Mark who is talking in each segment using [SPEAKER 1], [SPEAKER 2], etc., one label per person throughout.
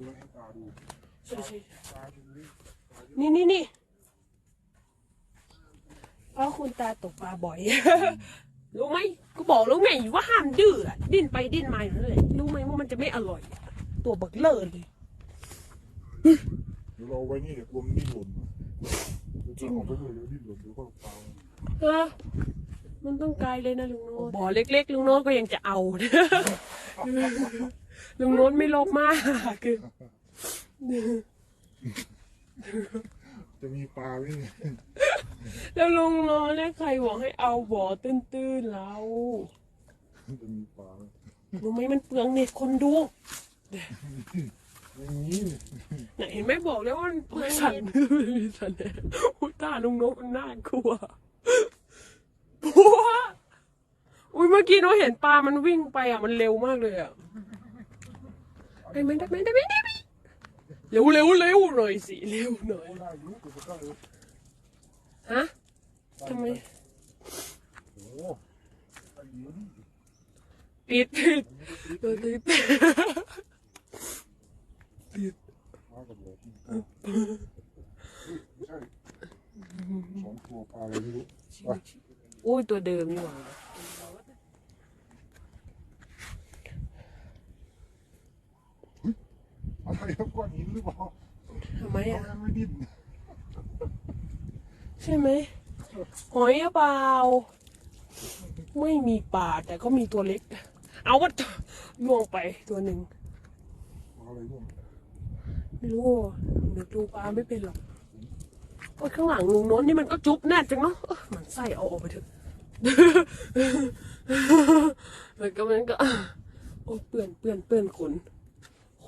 [SPEAKER 1] นี่ตา
[SPEAKER 2] นี่นี่นี่เพราะคุณตาตกปลาบ่อย รู้ไหมก็บอกแล้วไงว่าห้ามดื้ออะดิ้นไปดิ้นมาอยู่นั่นแหละรู้ไหมว่ามันจะไม่อร่อยอะตัวบักเลอร์เลย
[SPEAKER 1] เดี๋ยวเราเอาไว้นี่เดี๋ยวกลัวมันดิ้นหล่นเดี๋ยวจะเอาไปเลยเดี๋ยวดิ้นหล่นเดี๋ยวก็ตาย
[SPEAKER 2] ฮะมันต้องไกลเลยนะลุงโน้ตบ่อเล็กๆลุงโน้ตก็ยังจะเอา ลุงโน้ตไม่ลบมากคือ
[SPEAKER 1] จะมีปลาไหมเนี่ย
[SPEAKER 2] แล้วลุงโน้ตเนี่ยใครบอกให้เอาบ่อตื้นๆเรา
[SPEAKER 1] จะมีปลาไหม
[SPEAKER 2] รู้ไหมมันเปลืองเน็ตคนดู
[SPEAKER 1] อย่างนี้เนี่ย
[SPEAKER 2] ไหนเห็นไหมบอกแล้วว่ามันเปลืองสันมีสันแหนอุ้ยตาลุงโน้ตมันน่ากลัวปัวอุ้ยเมื่อกี้โน้ตเห็นปลามันวิ่งไปอะมันเร็วมากเลยอะ ได้ไหมได้ไหมได้ไหมได้ไหมเร็วเร็วเร็วหน่อยสิเร็วหน่อย
[SPEAKER 1] โอ้ได้อยุ่แต่ก็ได้เลย
[SPEAKER 2] ฮะทำไม
[SPEAKER 1] โอ้ไอ้เดี๋ยวนี่
[SPEAKER 2] ปิดปิดเออปิด
[SPEAKER 1] ปลากระบอกนี่ไม่ใช่สองตัวปลาอะไรไม่รู้ไป
[SPEAKER 2] อุ้ยตัวเดิมนี่หว่า
[SPEAKER 1] อะไรครับก้อนหินหรือเปล่า
[SPEAKER 2] ทำไม
[SPEAKER 1] ทำ
[SPEAKER 2] อะ
[SPEAKER 1] ไมไม่ดิ้น
[SPEAKER 2] ใช่ไหมหอยหรือเปล่า ไม่มีปลาแต่ก็มีตัวเล็ก เอาว่าล่วงไปตัวหนึ่ง
[SPEAKER 1] ปลาอะไรร่วง
[SPEAKER 2] ไม่รู้เดี๋ยวดูปลาไม่เป็นหรอกโอ้ยข้างหลังลุงโน้นนี่มันก็จุ๊บแน่นจังเนาะเอ้อมันไส้เอาออกไปเถอะ แล้วก็มันก็โอ้ยเปื่อนเปื่อนเปื่อนขน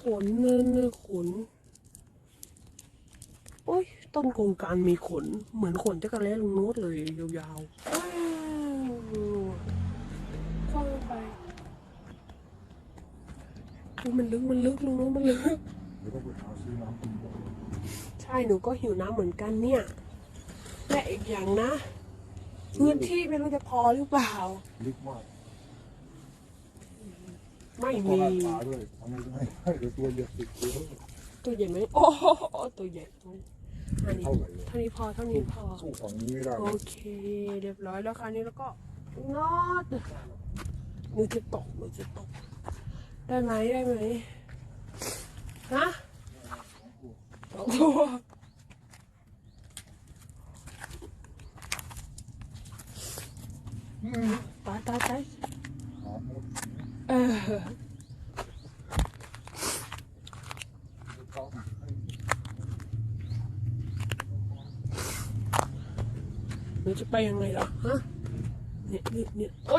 [SPEAKER 2] ขนเนินเนอขน โอ้ย ต้นโครงการมีขน เหมือนขนจักรแล้ลุงโน้ตเลยยาวๆว้าวคว้างไปอุ๊ยมันลึกมันลึกลุงโน้ตมันลึก
[SPEAKER 1] เดี๋ยวต้องไปหาซื้อน้ำกินก่อน
[SPEAKER 2] ใช่หนูก็หิวน้ำเหมือนกันเนี่ย และอีกอย่างนะ พื้นที่ไม่รู้จะพอหรือเปล่า
[SPEAKER 1] ลึกมาก
[SPEAKER 2] ไม่
[SPEAKER 1] ตัว
[SPEAKER 2] มี
[SPEAKER 1] ลาดปลาด้วยทำไมจะไม่ให้เดี๋ยวตัวใหญ่ติดเยอะ
[SPEAKER 2] ตัวใหญ่ไหมโอ้โหตัวใหญ่อันนี้
[SPEAKER 1] เท่าไหร่เลย
[SPEAKER 2] เท่านี้พอเท่านี้พอ
[SPEAKER 1] สู้ฝั่งนี้ไม่ได้
[SPEAKER 2] โอ
[SPEAKER 1] เลย
[SPEAKER 2] เค เรียบร้อยแล้วคราวนี้แล้วก็นอดหนูจะตกหนูจะตก ได้ไหมได้ไหมฮะสองตัวตายตายตาย
[SPEAKER 1] หาหมด
[SPEAKER 2] เออ
[SPEAKER 1] เข้า
[SPEAKER 2] หนูจะไปยังไงล่ะฮะเนี่ยเนี่ยเนี่ยโ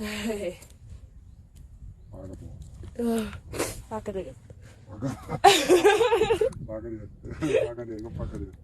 [SPEAKER 2] อ๊ยอุ้ยเมื่อกี้เหล็กเกี่ยวปุ๊บอะมาเร็วเอ้าอยู่ไหนแล้ววะฮะฮะ
[SPEAKER 1] นู่นนี่เห็นไหมนะ
[SPEAKER 2] สองตัวนะครับผมเฮ้ย
[SPEAKER 1] ปลากระบอก
[SPEAKER 2] เออปลากระเดือก
[SPEAKER 1] ปลากระเดือดปลากระเดือดปลากระเดือดก็ปลากระเดือด